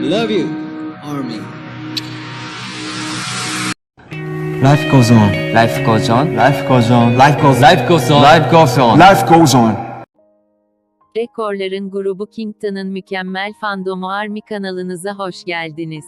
Love you, Army. Life goes on. Life goes on. Life goes on. Life goes. Life goes on. Life goes on. Life goes on. Rekorların grubu Kington'ın mükemmel fandomu Army kanalınıza hoş geldiniz.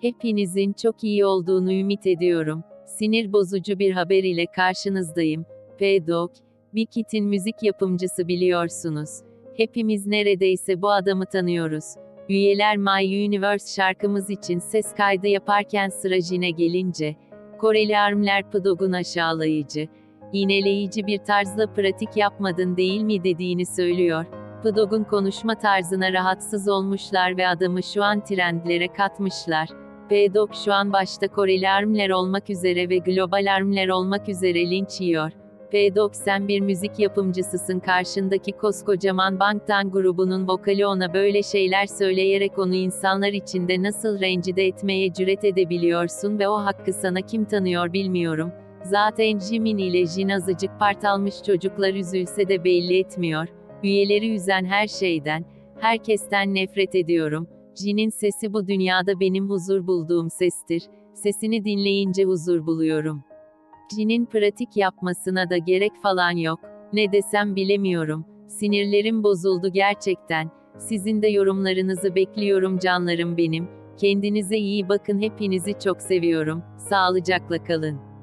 Hepinizin çok iyi olduğunu ümit ediyorum. Sinir bozucu bir haber ile karşınızdayım. P-Dog, Big müzik yapımcısı biliyorsunuz. Hepimiz neredeyse bu adamı tanıyoruz. Üyeler My Universe şarkımız için ses kaydı yaparken sıra Jin'e gelince, Koreli armler P-Dog'un aşağılayıcı, iğneleyici bir tarzla pratik yapmadın değil mi dediğini söylüyor. Pudog'un konuşma tarzına rahatsız olmuşlar ve adamı şu an trendlere katmışlar. P-Dog şu an başta Koreli armler olmak üzere ve global armler olmak üzere linç yiyor. P-Dog sen bir müzik yapımcısısın karşındaki koskocaman Bangtan grubunun vokali ona böyle şeyler söyleyerek onu insanlar içinde nasıl rencide etmeye cüret edebiliyorsun ve o hakkı sana kim tanıyor bilmiyorum. Zaten Jimin ile Jin azıcık part almış çocuklar üzülse de belli etmiyor. Üyeleri üzen her şeyden, herkesten nefret ediyorum. Jin'in sesi bu dünyada benim huzur bulduğum sestir. Sesini dinleyince huzur buluyorum. Jin'in pratik yapmasına da gerek falan yok. Ne desem bilemiyorum. Sinirlerim bozuldu gerçekten. Sizin de yorumlarınızı bekliyorum canlarım benim. Kendinize iyi bakın hepinizi çok seviyorum. Sağlıcakla kalın.